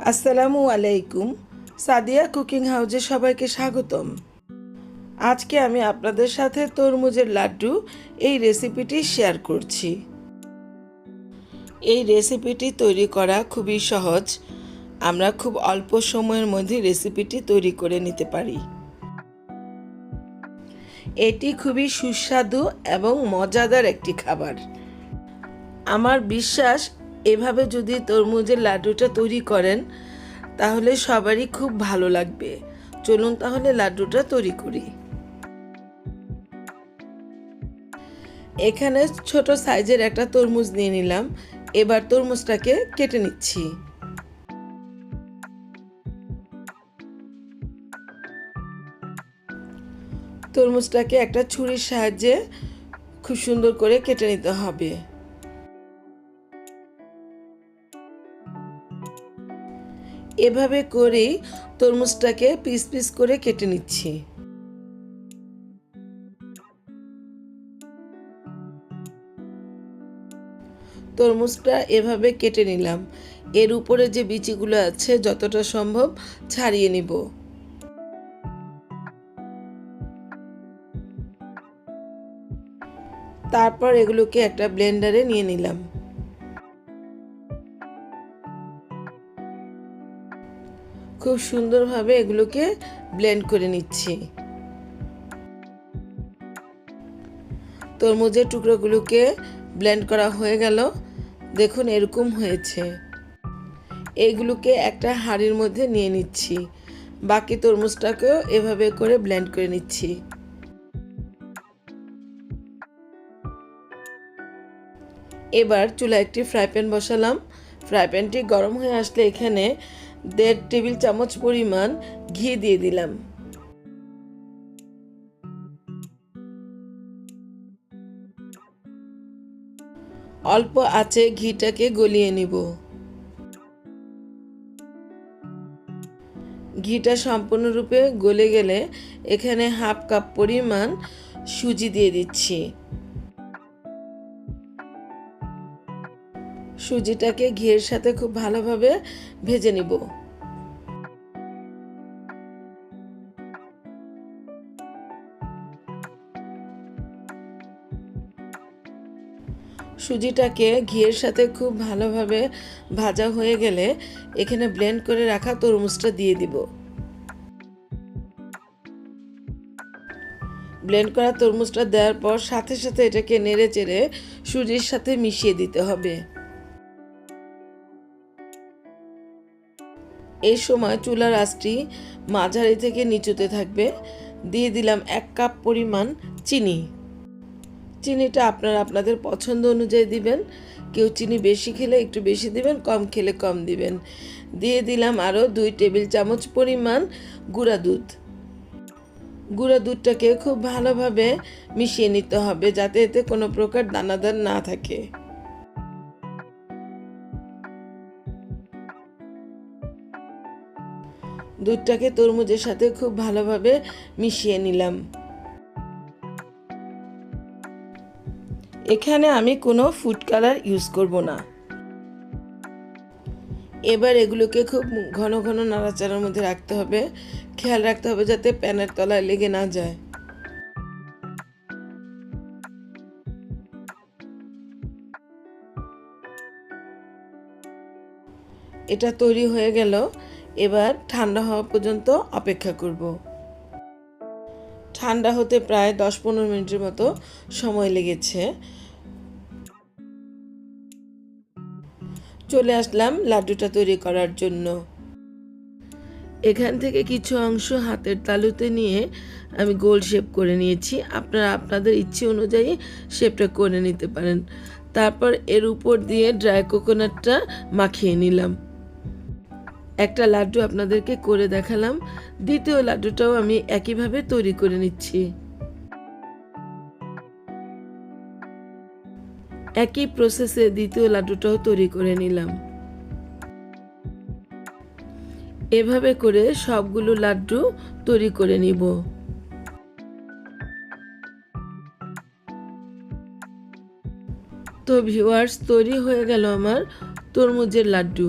আসসালামু আলাইকুম। সাদিয়া কুকিং হাউজে সবাইকে স্বাগতম। আজকে আমি আপনাদের সাথে তরমুজের লাড্ডু এই রেসিপিটি শেয়ার করছি। এই রেসিপিটি তৈরি করা খুবই সহজ। আমরা খুব অল্প সময়ের মধ্যে রেসিপিটি তৈরি করে নিতে পারি। এটি খুবই সুস্বাদু এবং মজাদার একটি খাবার। আমার বিশ্বাস এভাবে যদি তরমুজের লাড্ডুটা তৈরি করেন, তাহলে সবারই খুব ভালো লাগবে। চলুন তাহলে লাড্ডুটা তৈরি করি। এখানে ছোট সাইজের একটা তরমুজ নিয়ে নিলাম। এবার তরমুজটাকে কেটে নিচ্ছি। তরমুজটাকে একটা ছুরির সাহায্যে খুব সুন্দর করে কেটে নিতে হবে। এভাবে করেই তরমুজটাকে পিস পিস করে কেটে নিচ্ছি। তরমুজটা এভাবে কেটে নিলাম। এর উপরে যে বিচিগুলো আছে, যতটা সম্ভব ছাড়িয়ে নিব। তারপর এগুলোকে একটা ব্লেন্ডারে নিয়ে নিলাম। খুব সুন্দরভাবে এগুলোকে ব্লেন্ড করে নিচ্ছি। তরমুজের টুকরোগুলোকে ব্লেন্ড করা হয়ে গেল। দেখুন, এরকম হয়েছে। এইগুলোকে একটা হাঁড়ির মধ্যে নিয়ে নিচ্ছি। বাকি তরমুজটাকেও এভাবে করে ব্লেন্ড করে নিচ্ছি। এবার চুলা একটি ফ্রাই প্যান বসালাম। ফ্রাই প্যানটি গরম হয়ে আসলে এখানে দেড় টেবিল চামচ পরিমাণ ঘি দিয়ে দিলাম। অল্প আছে ঘিটাকে গলিয়ে নিব। ঘিটা সম্পূর্ণরূপে গলে গেলে এখানে হাফ কাপ পরিমাণ সুজি দিয়ে দিচ্ছি। সুজিটাকে ঘিয়ের সাথে খুব ভালোভাবে ভেজে নিব। সুজিটাকে ঘিয়ের সাথে খুব ভালোভাবে ভাজা হয়ে গেলে এখানে ব্লেন্ড করে রাখা তরমুজটা দিয়ে দিব। ব্লেন্ড করা তরমুজটা দেওয়ার পর সাথে সাথে এটাকে নেড়ে চেড়ে সুজির সাথে মিশিয়ে দিতে হবে। এই সময় চুলার আঁচটি মাঝারি থেকে নিচুতে থাকবে। দিয়ে দিলাম এক কাপ পরিমাণ চিনি। চিনিটা আপনারা আপনাদের পছন্দ অনুযায়ী দিবেন। কেউ চিনি বেশি খেলে একটু বেশি দিবেন, কম খেলে কম দিবেন। দিয়ে দিলাম আরও দুই টেবিল চামচ পরিমাণ গুঁড়া দুধ। গুঁড়া দুধটাকে খুব ভালোভাবে মিশিয়ে নিতে হবে যাতে এতে কোনো প্রকার দানাদার না থাকে। দুধটাকে তরমুজের সাথে খুব ভালোভাবে মিশিয়ে নিলাম। এখানে আমি কোনো ফুড কালার ইউজ করব না। এবার এগুলোকে খুব ঘন ঘন নাড়াচাড়ার মধ্যে রাখতে হবে। খেয়াল রাখতে হবে যাতে প্যানের তলায় লেগে না যায়। এটা তৈরি হয়ে গেল। এবার ঠান্ডা হওয়া পর্যন্ত অপেক্ষা করব। ঠান্ডা হতে প্রায় দশ পনেরো মিনিটের মতো সময় লেগেছে। চলে আসলাম লাড্ডুটা তৈরি করার জন্য। এখান থেকে কিছু অংশ হাতের তালুতে নিয়ে আমি গোল শেপ করে নিয়েছি। আপনারা আপনাদের ইচ্ছে অনুযায়ী শেপটা করে নিতে পারেন। তারপর এর উপর দিয়ে ড্রাই কোকোনাটটা মাখিয়ে নিলাম। একটা লাড্ডু আপনাদেরকে করে দেখালাম। দ্বিতীয় লাড্ডুটাও আমি একইভাবে তৈরি করে নিচ্ছি। একই প্রসেসে দ্বিতীয় লাড্ডুটাও তৈরি করে নিলাম। এভাবে করে সবগুলো লাড্ডু তৈরি করে নিব। তো ভিউয়ার্স তৈরি হয়ে গেল আমার তরমুজের লাড্ডু।